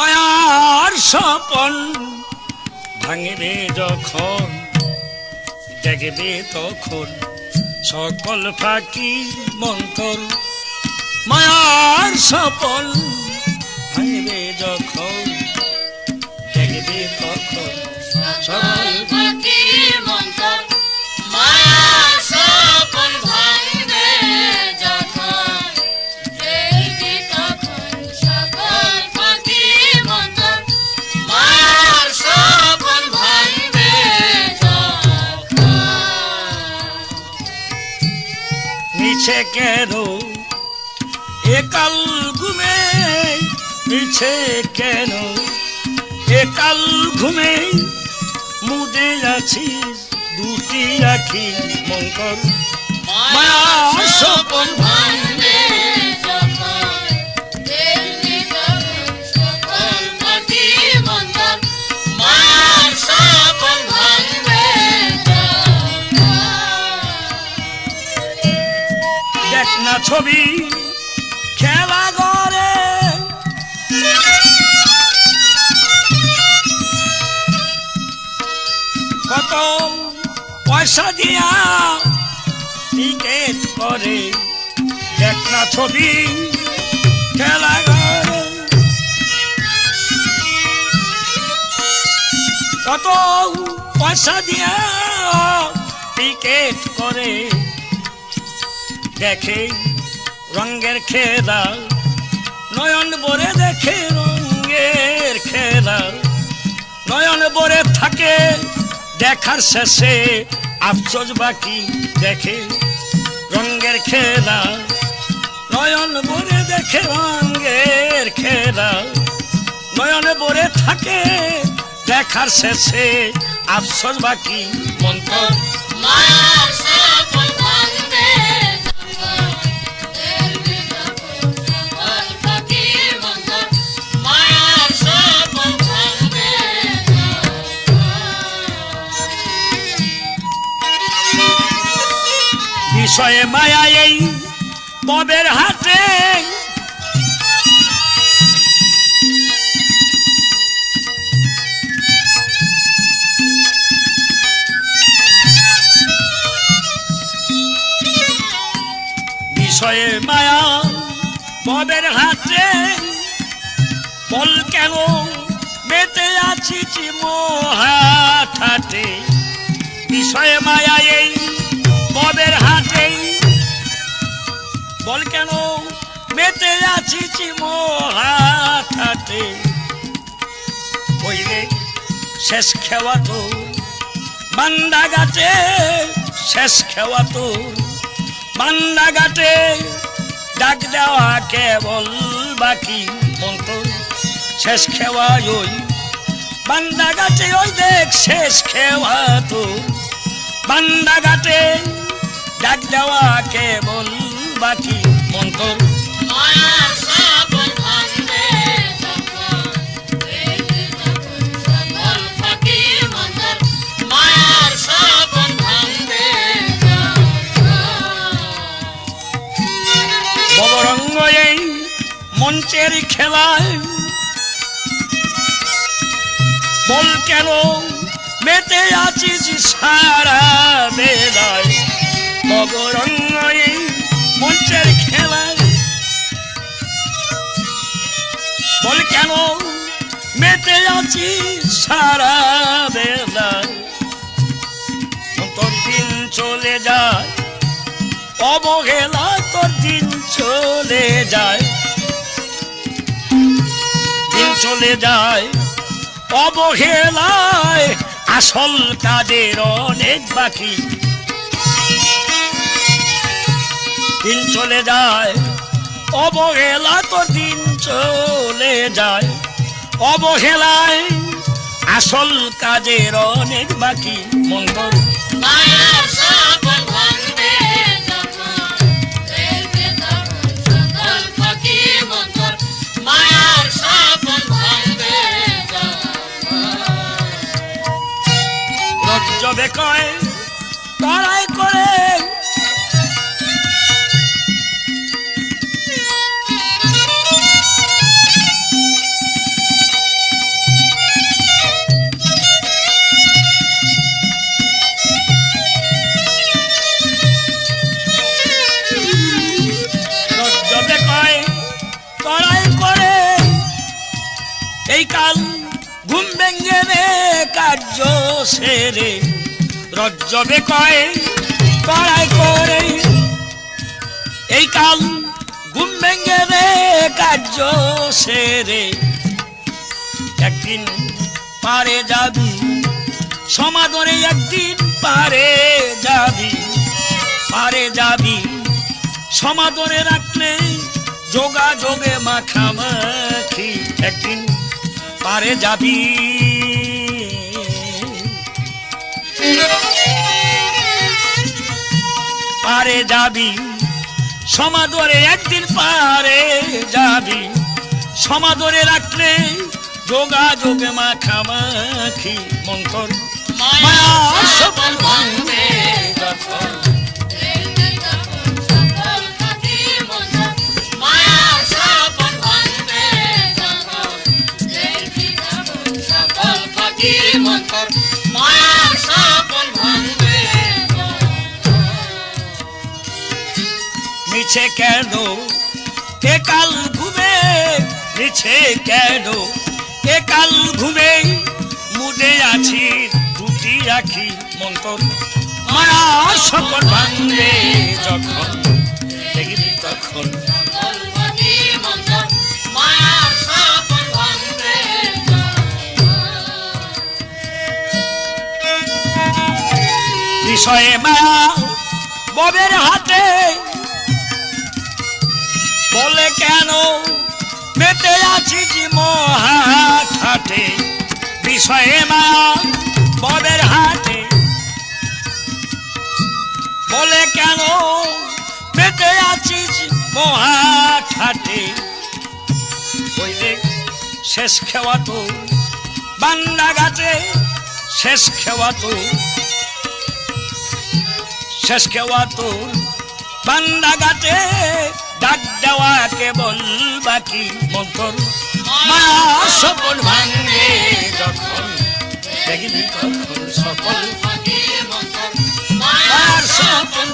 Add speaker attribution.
Speaker 1: মায়ার স্বপন ভাঙবে যখন দেখবে তখন, সকল ফাঁকি মন্তর মায়ার স্বপন ভাঙবে যখন দেখবে তখন, সকল মিছে কেন? একাল ঘুমে পিছে কেন? একাল ঘুমে মুদে আছিস, দুটি আখি মঙ্গল।
Speaker 2: মায়া সপন ভাঙবে
Speaker 1: ছবি খেলা করে কত পয়সা দিয়া টিকেট করে। না ছবি খেলা করে কত পয়সা দিয়া টিকেট করে। দেখে রঙ্গের খেলা নয়ন বরে দেখে রঙ্গের খেলা নয়ন বরে থাকে দেখার শেষে, আফসোস বাকি দেখে রঙ্গের খেলা নয়ন বরে দেখে রঙ্গের খেলা নয়ন বরে থাকে দেখার শেষে, আফসোস বাকি মন্তর।
Speaker 2: মায়ার
Speaker 1: বিষয়ে মায়া এই ববের হাতে। বিষয়ে মায়া ববের হাতে। বল কেন মেতে আছি মহাঠাতে বিষয়ে মায়া এই বল কেন? মেতে আছি মহাঠাতে কইলে শেষ খেওয়া তো, বান্দা গাছে শেষ খেওয়া তো। বান্দা ঘাটে ডাক দেওয়া কেবল বাকি মন্তর, শেষ খেওয়া ওই। বান্দা ঘাটে ওই দেখ শেষ খেওয়া তো। বান্দা ঘাটে ডাক দেওয়া কেবল বাকি মন্তর। মঞ্চের খেলায় বল কেন মেতে আছিস সারা বেলায়? ববরঙ্গ মঞ্চের খেলায় বল কেন মেতে আছিস সারা বেলায় তোর দিন চলে যায়, অবহেলা তোর দিন চলে যায়। দিন চলে যায়, অবহেলায় আসল কাজের অনেক বাকি। দিন চলে যায় অবহেলা তো দিন চলে যায়। অবহেলায় আসল কাজের অনেক বাকি মঙ্গল। কাল ঘুম ভেঙ্গে রে কার্য সেরে। রজ্জবে কয়, কড়াই করে। এই কাল ঘুম ভেঙ্গে রে কার্য সেরে। একদিন পারে যাবি সমাদরে একদিন পারে যাবি। পারে যাবি সমাদরে রাখলে যোগাযোগে মাখামাখি। একদিন পারে যাবি। পারে যাবি, সমাদরে একদিন পারে যাবি। সমাদরে রাখলে যোগাযোগে মাখামাখি মন্তর
Speaker 2: মায়ার সপন ভাঙবে
Speaker 1: কেন? কাল ঘুমে মিছে কেন? কাল ঘুমে? মুদে আছি দুটি রাখি মন্তর মায়া সকল ভাঙবে যখন, দেখবি তখন। বিষয়ে মায়া ববের হাতে কেন পেতে আছি যে মহাঠাটে বিষয়ে মায়া ববের হাতে বলে কেন পেতে আছিস মহাঠাটে ওই দেখ শেষ খেওয়া তো, বান্দা গাছে শেষ খেওয়া তো। শেষ খেওয়া তোর বান্দা গাতে ডাক দেওয়া কেবল বাকি মকর মা সফল ভাঙে যখন দেখিনি তখন সফল
Speaker 2: ভাঙে মকর মা সফল